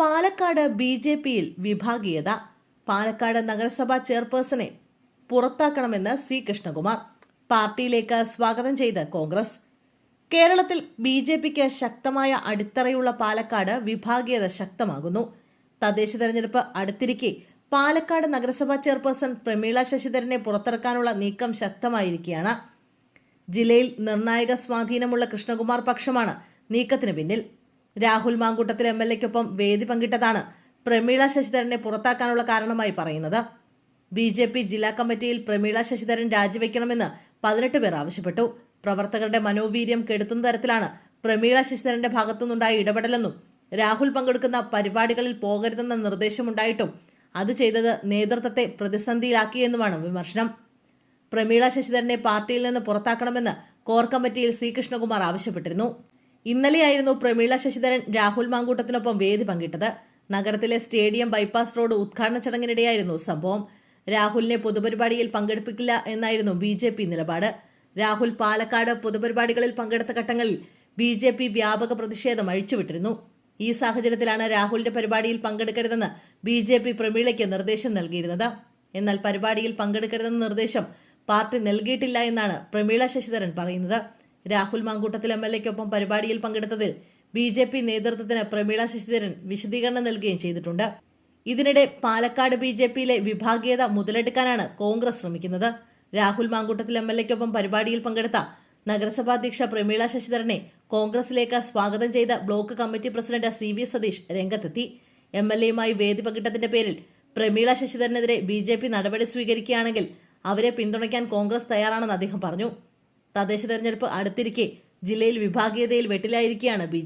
Palakkad B J പിയിൽ വിഭാഗീയത. പാലക്കാട് നഗരസഭാ ചെയർപേഴ്സണെ പുറത്താക്കണമെന്ന് സി കൃഷ്ണകുമാർ. പാർട്ടിയിലേക്ക് സ്വാഗതം ചെയ്ത് കോൺഗ്രസ്. കേരളത്തിൽ ബി ജെ പിക്ക് ശക്തമായ അടിത്തറയുള്ള പാലക്കാട് വിഭാഗീയത ശക്തമാകുന്നു. തദ്ദേശ തെരഞ്ഞെടുപ്പ് അടുത്തിരിക്കെ പാലക്കാട് നഗരസഭാ ചെയർപേഴ്സൺ പ്രമീള ശശിധരനെ പുറത്തിറക്കാനുള്ള നീക്കം ശക്തമായിരിക്കുകയാണ്. ജില്ലയിൽ നിർണായക സ്വാധീനമുള്ള കൃഷ്ണകുമാർ പക്ഷമാണ് നീക്കത്തിന് പിന്നിൽ. രാഹുൽ മാങ്കൂട്ടത്തിൽ എം എൽ എക്കൊപ്പം വേദി പങ്കിട്ടതാണ് പ്രമീള ശശിധരനെ പുറത്താക്കാനുള്ള കാരണമായി പറയുന്നത്. ബി ജെ പി ജില്ലാ കമ്മിറ്റിയിൽ പ്രമീള ശശിധരൻ രാജിവെക്കണമെന്ന് പതിനെട്ട് പേർ ആവശ്യപ്പെട്ടു. പ്രവർത്തകരുടെ മനോവീര്യം കെടുത്തുന്ന തരത്തിലാണ് പ്രമീള ശശിധരന്റെ ഭാഗത്തുനിന്നുണ്ടായ ഇടപെടലെന്നും രാഹുൽ പങ്കെടുക്കുന്ന പരിപാടികളിൽ പോകരുതെന്ന നിർദ്ദേശമുണ്ടായിട്ടും അത് ചെയ്തത് നേതൃത്വത്തെ പ്രതിസന്ധിയിലാക്കിയെന്നുമാണ് വിമർശനം. പ്രമീള ശശിധരനെ പാർട്ടിയിൽ നിന്ന് പുറത്താക്കണമെന്ന് കോർ കമ്മിറ്റിയിൽ സി കൃഷ്ണകുമാർ ആവശ്യപ്പെട്ടിരുന്നു. ഇന്നലെയായിരുന്നു പ്രമീള ശശിധരൻ രാഹുൽ മാങ്കൂട്ടത്തിനൊപ്പം വേദി പങ്കിട്ടത്. നഗരത്തിലെ സ്റ്റേഡിയം ബൈപ്പാസ് റോഡ് ഉദ്ഘാടന ചടങ്ങിനിടെയായിരുന്നു സംഭവം. രാഹുലിനെ പൊതുപരിപാടിയിൽ പങ്കെടുപ്പിക്കില്ല എന്നായിരുന്നു ബി ജെ പി നിലപാട്. രാഹുൽ പാലക്കാട് പൊതുപരിപാടികളിൽ പങ്കെടുത്ത ഘട്ടങ്ങളിൽ ബി ജെ പി വ്യാപക പ്രതിഷേധം അഴിച്ചുവിട്ടിരുന്നു. ഈ സാഹചര്യത്തിലാണ് രാഹുലിന്റെ പരിപാടിയിൽ പങ്കെടുക്കരുതെന്ന് ബി ജെ പി പ്രമീളയ്ക്ക് നിർദ്ദേശം നൽകിയിരുന്നത്. എന്നാൽ പരിപാടിയിൽ പങ്കെടുക്കരുതെന്ന നിർദ്ദേശം പാർട്ടി നൽകിയിട്ടില്ല എന്നാണ് പ്രമീള ശശിധരൻ പറയുന്നത്. രാഹുൽ മാങ്കൂട്ടത്തിൽ എം എൽ എക്കൊപ്പം പരിപാടിയിൽ പങ്കെടുത്തതിൽ ബി ജെ പി നേതൃത്വത്തിന് പ്രമീള ശശിധരൻ വിശദീകരണം നൽകുകയും ചെയ്തിട്ടുണ്ട്. ഇതിനിടെ പാലക്കാട് ബി ജെ പിയിലെ വിഭാഗീയത മുതലെടുക്കാനാണ് കോൺഗ്രസ് ശ്രമിക്കുന്നത്. രാഹുൽ മാങ്കൂട്ടത്തിൽ എം എൽ എക്കൊപ്പം പരിപാടിയിൽ പങ്കെടുത്ത നഗരസഭാധ്യക്ഷ പ്രമീള ശശിധരനെ കോൺഗ്രസിലേക്ക് സ്വാഗതം ചെയ്ത block committee president C V Satheesh രംഗത്തെത്തി. എം എൽ എയുമായി വേദി പങ്കിട്ടതിന്റെ പേരിൽ പ്രമീള ശശിധരനെതിരെ ബി ജെ പി നടപടി സ്വീകരിക്കുകയാണെങ്കിൽ അവരെ പിന്തുണയ്ക്കാൻ കോൺഗ്രസ് തയ്യാറാണെന്ന് അദ്ദേഹം പറഞ്ഞു. തദ്ദേശ തെരഞ്ഞെടുപ്പ് അടുത്തിരിക്കെ ജില്ലയിൽ വിഭാഗീയതയിൽ വെട്ടിലായിരിക്കുകയാണ് ബി